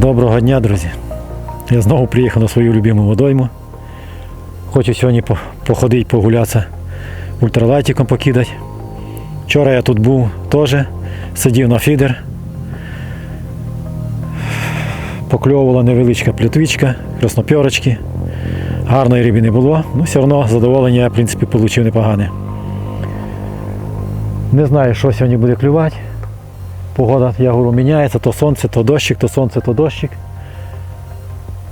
Доброго дня, друзі. Я знову приїхав на свою любиму водойму. Хочу сьогодні походити, погулятися, ультралайтиком покидати. Вчора я тут був теж, сидів на фідер. Покльовувала невеличка плітвичка, краснопьорочки. Гарної риби не було, ну все одно задоволення я, в принципі, отримав непогане. Не знаю, що сьогодні буде клювати. Погода, я говорю, міняється, то сонце, то дощик, то сонце, то дощик.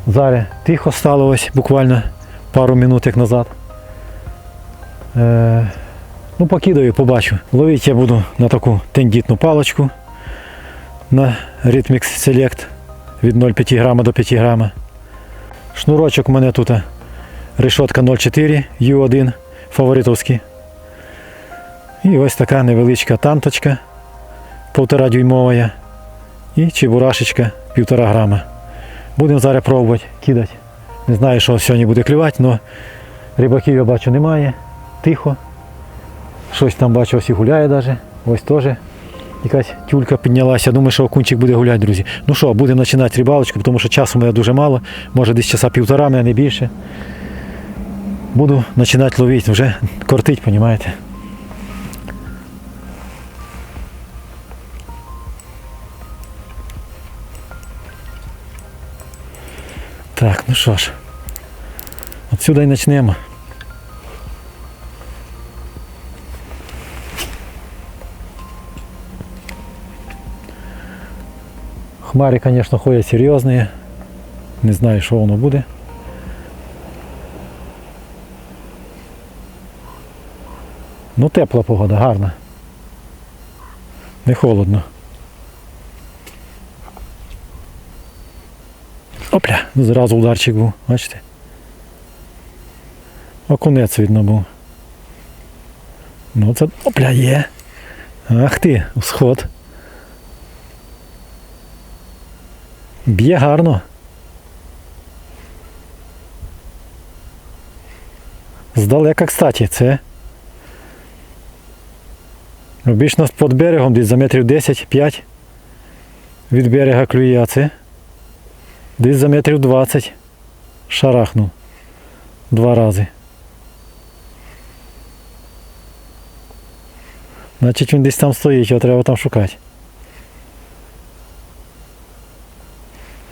Зараз тихо стало ось буквально пару минут як назад. Е, ну, покидаю, побачу. Ловити я буду на таку тендітну паличку на Rhythmix Select від 0,5 грама до 5 грама. Шнурочок у мене тут решетка 0,4 U1 фаворитовський. І ось така невеличка танточка півтора дюймова і чебурашечка півтора грама. Будемо зараз пробувати кидати. Не знаю, що сьогодні буде клювати, але рибаків я бачу немає. Тихо. Щось там бачу, ось і гуляє навіть. Ось теж якась тюлька піднялася. Думаю, що окунчик буде гуляти, друзі. Ну що, будемо починати рибалочку, тому що часу у мене дуже мало. Може десь часа півтора, мене не більше. Буду починати ловити, вже кортить, розумієте? Так, ну що ж. Отсюда і почнемо. Хмари, звісно, ходять серйозні. Не знаю, що воно буде. Ну, тепла погода, гарна. Не холодно. Опля, зразу ударчик був, бачите? Окунець видно був. Ну це опля є. Ах ти, сход. Б'є гарно. Здалека, кстати, це. Обічно під берегом десь за метрів 10-5 від берега клює, це десь за метрів 20 шарахнув два рази. Значить він десь там стоїть, його треба там шукати.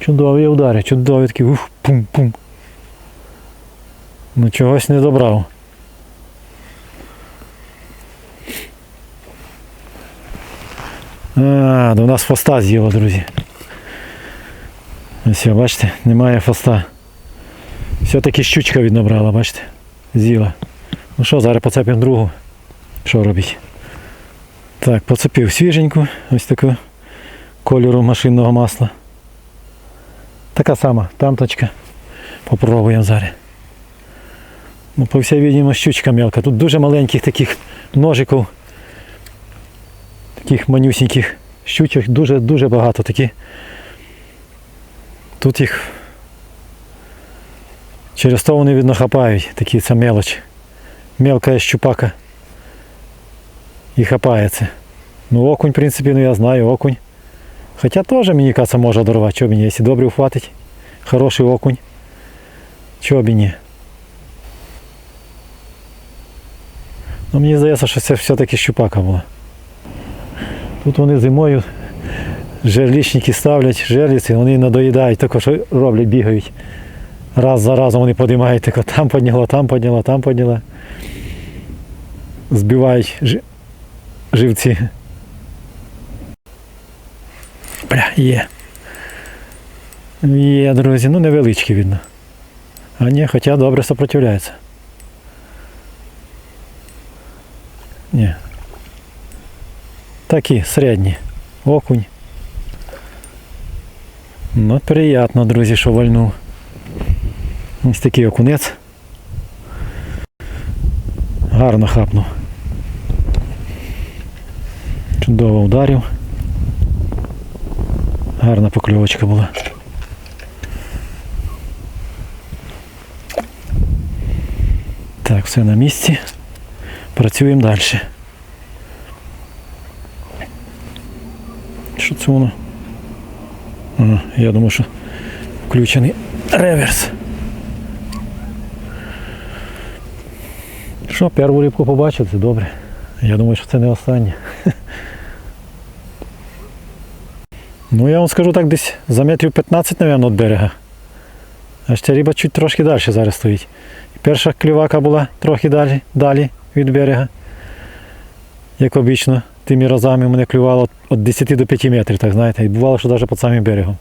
Чудові удари, чудові такі ух, пум-пум. Ну чогось не добрав. А, до нас фоста з'їло, друзі. Ось, бачите, немає фоста. Все-таки щучка віднабрала, бачите? З'їла. Ну що, зараз поцепимо другу. Що робить? Так, поцепив свіженьку, ось таку кольору машинного масла. Така сама танточка. Попробуємо зараз. Ну, по всій відомо щучка мелка. Тут дуже маленьких таких ножиків. Таких манюсіньких щучок дуже-дуже багато такі. Тут їх через то вони видно хапають, такі це мелоч. Мелка щупака. І хапається. Ну окунь, в принципі, ну я знаю, окунь. Хоча теж мені кажется, може дорвати, чого б ні, якщо добре ухватить. Хороший окунь. Чого б і ні. Ну мені здається, що це все-таки щупака була. Тут вони зимою жерлічники ставлять, жерліці, вони надоїдають, що роблять, бігають. Раз за разом вони подимають, тако там підняла, там підняла, там підняла. Збивають жи- живці. Бля, є. Є, друзі, ну невеличкі видно. А ні, хоча добре сопротивляється. Ні. Такі середні. Окунь. Ну, приємно, друзі, що вальнув. Ось такий окунець. Гарно хапнув. Чудово ударив. Гарна покльовочка була. Так, все на місці. Працюємо далі. Що це воно? Я думаю, що включений реверс. Що, перву рибку побачив, це добре. Я думаю, що це не останнє. Ну, я вам скажу так, десь за метрів 15, мабуть, від берега. Аж ця риба чуть трошки далі зараз стоїть. Перша клівака була трохи далі, далі від берега. Як обично, тими разами мене клювало від 10 до 5 метрів, так знаєте. І бувало, що навіть під самим берегом.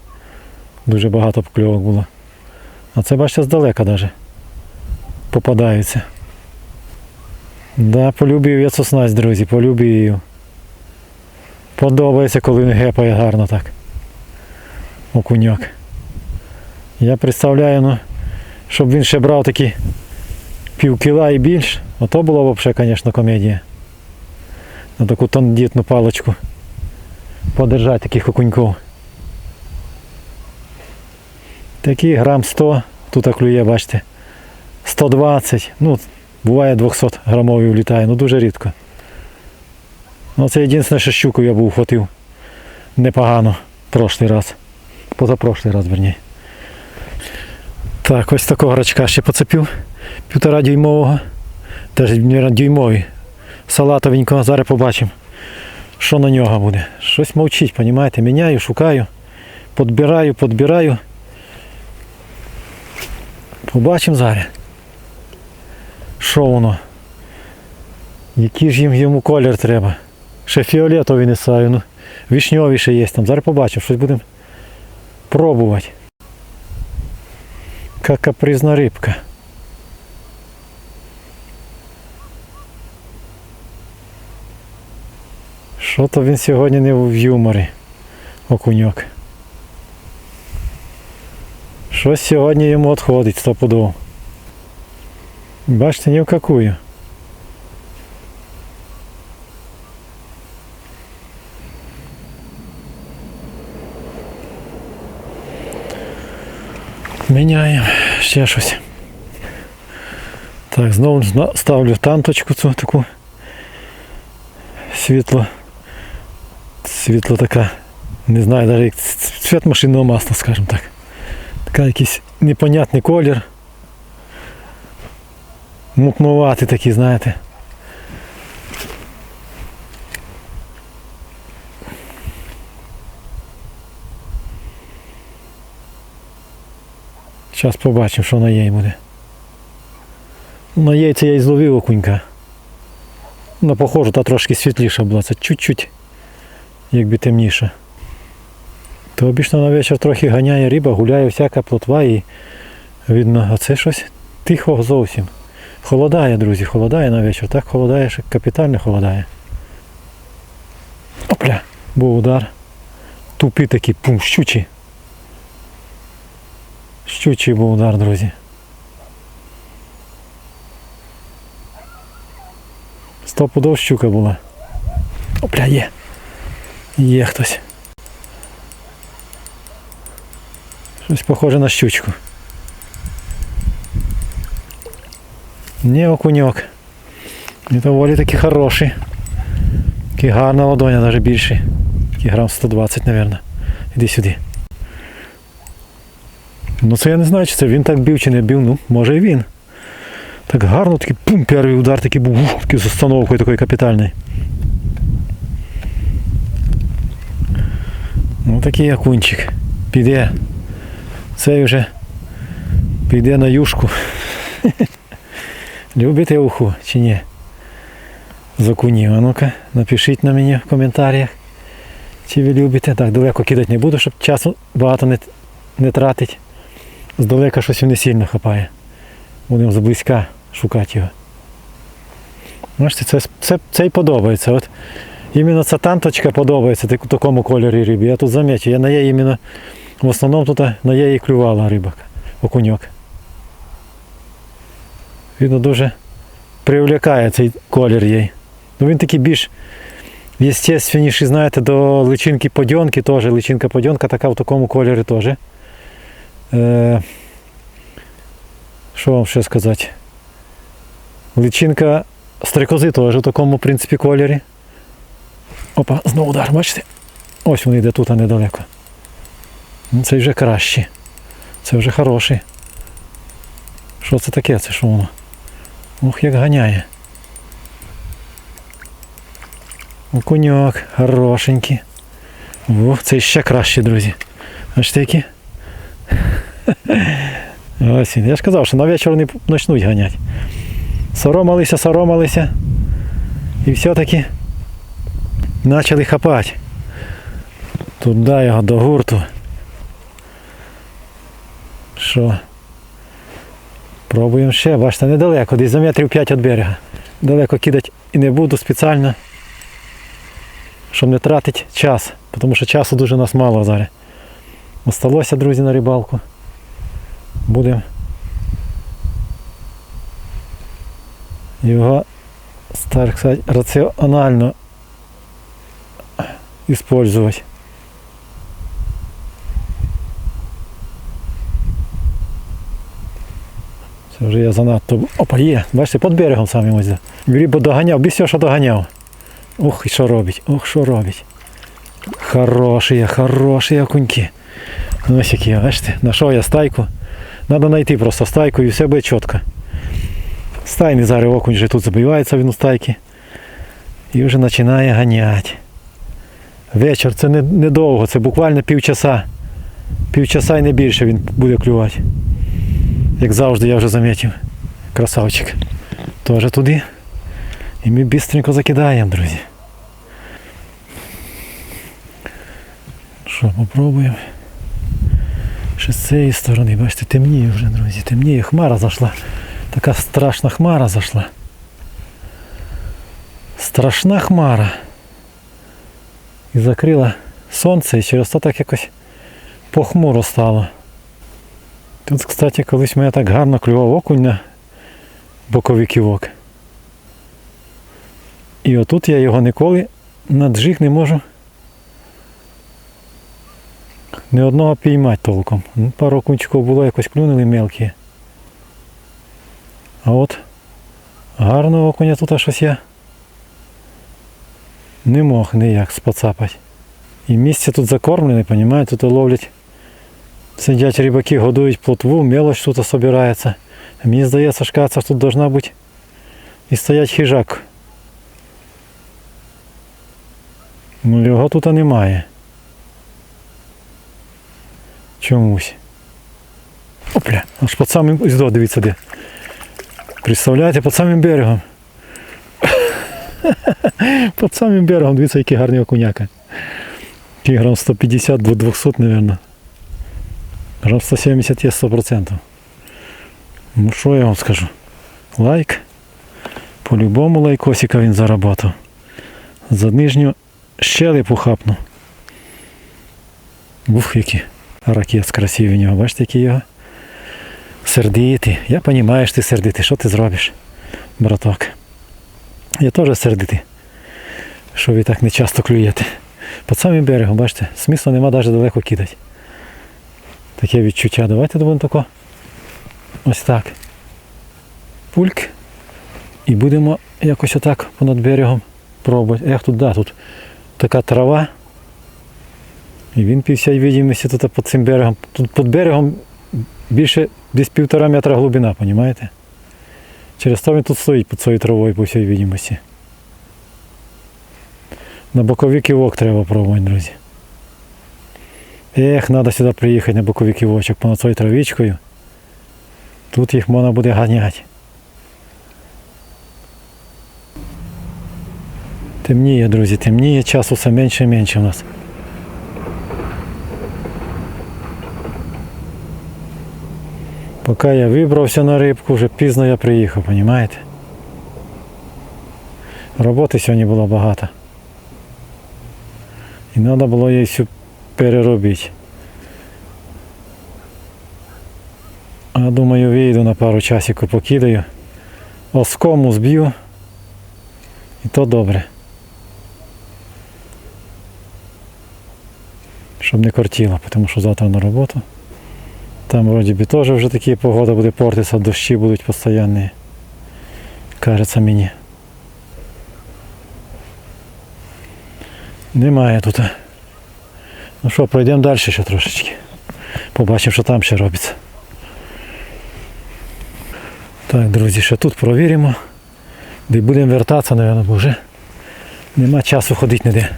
Дуже багато покльовок було. А це, бачите, здалека навіть попадаються. Да, полюбив я цю снасть, друзі, полюбив. Подобається, коли він гепає гарно так. Окуняк. Я представляю, ну, щоб він ще брав такі пів кіла і більш, ото була б взагалі, звісно, комедія. На таку тандітну паличку. Подержати таких окуньків. Такі грам 100, тут клює, бачите, 120, ну, буває 200 грамові влітає, ну дуже рідко. Ну це єдине, що щуку я був хватив непогано прошлий раз. Позапрошлий раз, верні. Так, ось такого грачка ще поцепив. Півтора дюймового. Теж дюймовий. Салатовенького. Зараз побачимо, що на нього буде. Щось мовчить, розумієте? Міняю, шукаю, подбираю, подбираю. Побачимо зараз. Що воно? Який ж їм йому колір треба? Ще фіолетовий не саю, ну вишньовий ще є там. Зараз побачимо, щось будемо пробувати. Яка капризна рибка. Що то він сьогодні не в юморі, окуньок. Щось сьогодні йому відходить стопудово. Бачите, ні в какую. Міняємо ще щось. Так, знову ставлю танточку цю таку світло. Світло така. Не знаю, навіть як ц- цвіт машинного масла, скажімо так. Така якийсь непонятний колір. Мутнуватий такий, знаєте. Зараз побачимо, що на їй буде. На яйця я і зловив окунька. На похожу, та трошки світліша була, це чуть-чуть, якби темніше. То обічно на вечір трохи ганяє риба, гуляє всяка плотва і видно, а це щось тихо зовсім. Холодає, друзі, холодає на вечір. Так холодає, що капітально холодає. Опля, був удар. Тупі такі, пум, щучі. Щучий був удар, друзі. Стопудов щука була. Опля, є. Є хтось. Щось похоже на щучку. Не окуньок. І доволі таки хороший. Такий гарна ладоня, навіть більший. Такий грам 120, мабуть. Іди сюди. Ну це я не знаю, чи це він так бив чи не бив. Ну, може і він. Так гарно, такий пум, перший удар такий був, такий з установкою такий капітальний. Ну такий окунчик. Піде. Цей вже піде на юшку. Любите уху чи ні? З окунів. А ну-ка, напишіть на мені в коментарях. Чи ви любите. Так, далеко кидати не буду, щоб часу багато не, не тратить. Здалека щось не сильно хапає. Будемо зблизька шукати його. Бачите, це, це, це й подобається. От іменно ця танточка подобається так- такому кольорі рибі. Я тут замічу, я на її іменно в основному тут на її клювала рибак, окуньок. Він дуже привлякає цей колір їй. Ну він такий більш естественніший, знаєте, до личинки подьонки теж. Личинка подьонка така в такому кольорі теж. Е, що вам ще сказати? Личинка стрекози теж в такому, в принципі, кольорі. Опа, знову удар, бачите? Ось він йде тут, а недалеко. Ну, Це вже краще. Це вже хороший. Що це таке? Це що воно? Ух, як ганяє. Окуньок, хорошенький. Ух, це ще краще, друзі. Бачите які? Ось він. Я ж казав, що на вечір вони почнуть ганяти. Соромалися, соромалися. І все-таки почали хапати. Туди його до гурту. Що? Пробуємо ще, бачите, недалеко, десь за метрів 5 від берега. Далеко кидати і не буду спеціально, щоб не тратити час, тому що часу дуже нас мало зараз. Осталося, друзі, на рибалку. Будемо його, так сказати, раціонально использовать. Це вже я занадто. Опа, є. Бачите, під берегом саме ось. Грібо доганяв, без всього, що доганяв. Ух, і що робить, ух, що робить. Хороші, хороші окуньки. Ну, ось які, бачите, знайшов я стайку. Треба знайти просто стайку і все буде чітко. Стайний зараз окунь вже тут забивається він у стайки. І вже починає ганяти. Вечір це не- недовго, це буквально півчаса. Півчаса і не більше він буде клювати. Як завжди, я вже замітив. Красавчик. Теж туди. І ми бістренько закидаємо, друзі. Що, попробуємо. Ще з цієї сторони, бачите, темніє вже, друзі, темніє. Хмара зайшла. Така страшна хмара зайшла. Страшна хмара. І закрила сонце, і через то так якось похмуро стало. Тут, кстати, колись мене так гарно клював окунь на боковий ківок. І отут я його ніколи на джиг не можу ні одного піймати толком. Ну, Пару окунчиків було, якось клюнули мелкі. А от гарного окуня тут щось я не мог ніяк споцапати. І місце тут закормлене, розумієте, тут ловлять. Сидять рибаки, годують плотву, мелочь тут собирається. Мені здається, що тут должна бути і стоять хижак. Ну його тут немає. Чомусь. Опля, аж під самим ось до, дивіться де. Представляєте, під самим берегом. Під самим берегом, дивіться, який гарний окуняка. Грам 150 до 200, мабуть. Грам 170 є 100%. Ну що я вам скажу? Лайк. По-любому лайкосика він заработав. За нижню щелепу хапну. Ух, які ракет красиві в нього. Бачите, які його? Сердитий. Я розумію, що ти сердитий. Що ти зробиш, браток? Я теж сердитий. Що ви так не часто клюєте. Під самим берегом, бачите, смисла нема навіть далеко кидати. Таке відчуття. Давайте будемо тако. Ось так. Пульк. І будемо якось отак понад берегом пробувати. Як тут, да, тут така трава. І він під всій видимості тут під цим берегом. Тут під берегом більше десь півтора метра глибина, розумієте? Через то він тут стоїть під цією травою по всій видимості. На боковий кивок треба пробувати, друзі. Ех, треба сюди приїхати на боковий кивочок понад цією травичкою. Тут їх можна буде ганяти. Темніє, друзі, темніє, часу все менше і менше у нас. Поки я вибрався на рибку, вже пізно я приїхав, розумієте? Роботи сьогодні було багато. І треба було її всю переробити. А думаю, вийду на пару часиків покидаю. Оскому зб'ю. І то добре. Щоб не кортіло, тому що завтра на роботу. Там вроді би теж вже такі погода буде портитися, дощі будуть постійні. Кажеться мені. Немає тут. Ну що, пройдемо далі ще трошечки. Побачимо, що там ще робиться. Так, друзі, ще тут провіримо. Де будемо вертатися, мабуть, бо вже нема часу ходити ніде.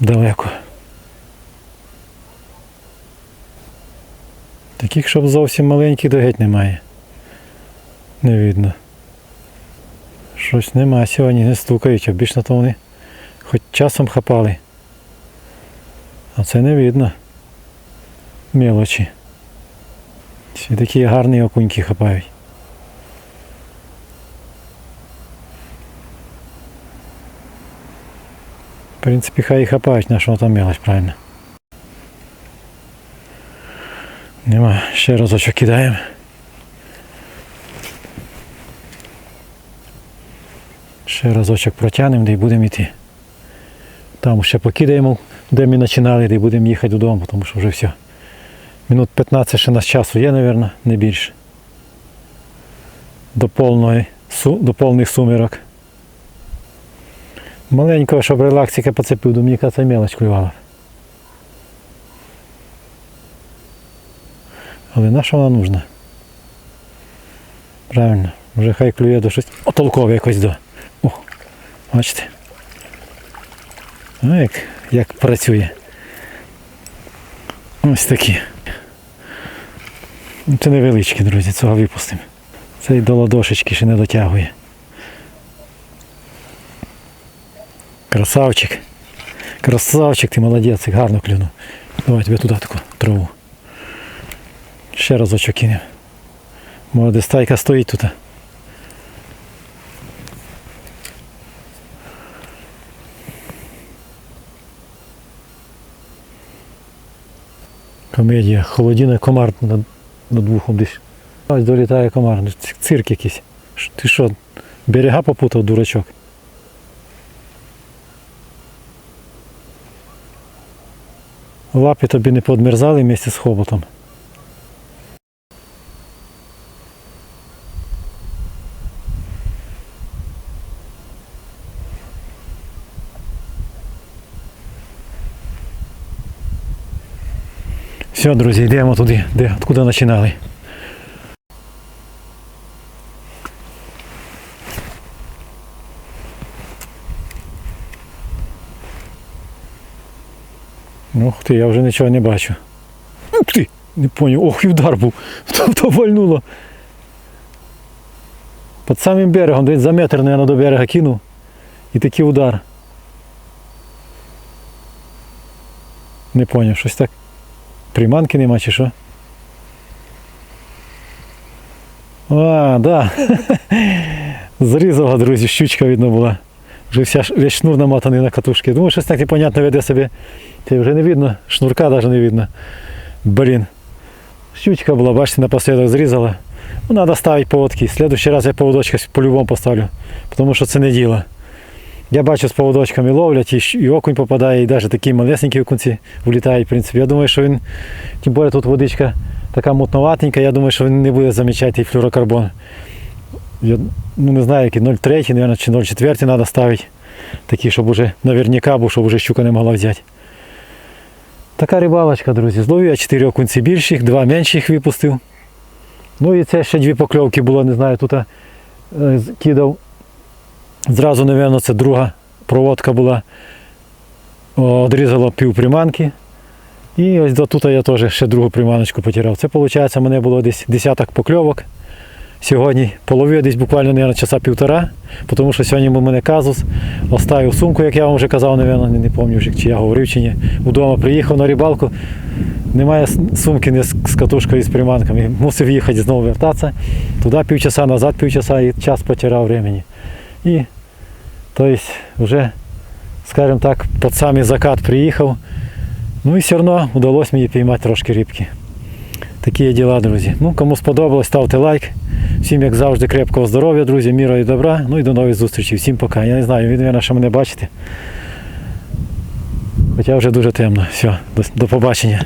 Далеко. Таких, щоб зовсім маленьких до геть немає. Не видно. Щось нема сьогодні, не стукають, обічно то вони хоч часом хапали. А це не видно. Мелочі. Всі такі гарні окуньки хапають. В принципі, хай і хапають, на що там мелочь, правильно. Нема, ще разочок кидаємо. Ще разочок протягнемо, де й будемо йти. Там ще покидаємо, де ми починали, де будемо їхати додому, тому що вже все. Минут 15 ще нас часу є, мабуть, не більше. До, повної, до повних сумірок. Маленького, щоб релаксика поцепив, до мені це мелоч клювала. Але на що вона нужна? Правильно, вже хай клює до щось отолкове якось до. О, бачите? Ну, як, як працює. Ось такі. Ну, Це невеличкі, друзі, цього випустимо. Цей до ладошечки ще не дотягує. Красавчик. Красавчик, ти молодець, гарно клюнув. Давай тебе туди таку траву. Ще разочок кинемо. Молоде стайка стоїть тут. Комедія. Холодіна комар над, над вухом десь. Ось долітає комар. Цирк якийсь. Ти що, берега попутав, дурачок? Лапи тобі не подмерзали вместе з хоботом. Все, друзі, йдемо туди, де, откуда починали. Ух ти, я вже нічого не бачу. Ух ти! Не поняв, ох, і удар був. Тобто вальнуло. Під самим берегом, десь за метр, наверное, до берега кинув. І такий удар. Не поняв, щось так. Приманки нема чи що? А, да. Зрізала, друзі, щучка видно була. Вже вся, весь шнур намотаний на катушки. Думаю, щось так непонятно веде себе. Та вже не видно, шнурка навіть не видно. Блін. Щучка була, бачите, напоследок зрізала. Ну, треба ставити поводки. Следующий раз я поводочка по-любому поставлю, тому що це не діло. Я бачу з поводочками ловлять, і, і окунь попадає, і навіть такі малесенькі окунці влітають, в принципі. Я думаю, що він, тим більше тут водичка така мутноватенька, я думаю, що він не буде замічати флюрокарбон. Я ну, не знаю, який 0,3, мабуть, чи 0,4 треба ставити. Такі, щоб уже наверняка, бо щоб уже щука не могла взяти. Така рибалочка, друзі. Зловив я 4 окунці більших, два менших випустив. Ну і це ще дві покльовки було, не знаю, тут е, кидав. Зразу, мабуть, це друга проводка була. О, Одрізало пів приманки. І ось до тут я теж ще другу приманочку потирав. Це виходить, у мене було десь десяток покльовок. Сьогодні половив десь буквально мабуть, часа півтора, тому що сьогодні у мене казус. Оставив сумку, як я вам вже казав, мабуть, не, не пам'ятаю, чи я говорив чи ні. Удома приїхав на рибалку, немає сумки не з катушкою з приманками. Мусив їхати знову вертатися. Туди півчаса, назад півчаса і час потирав времени. І тобто вже, скажімо так, під самий закат приїхав. Ну і все одно вдалося мені піймати трошки рибки. Такі є діла, друзі. Ну, кому сподобалось, ставте лайк. Всім, як завжди, крепкого здоров'я, друзі, міра і добра. Ну і до нових зустрічей. Всім пока. Я не знаю, мабуть, що мене бачите. Хоча вже дуже темно. Все, до побачення.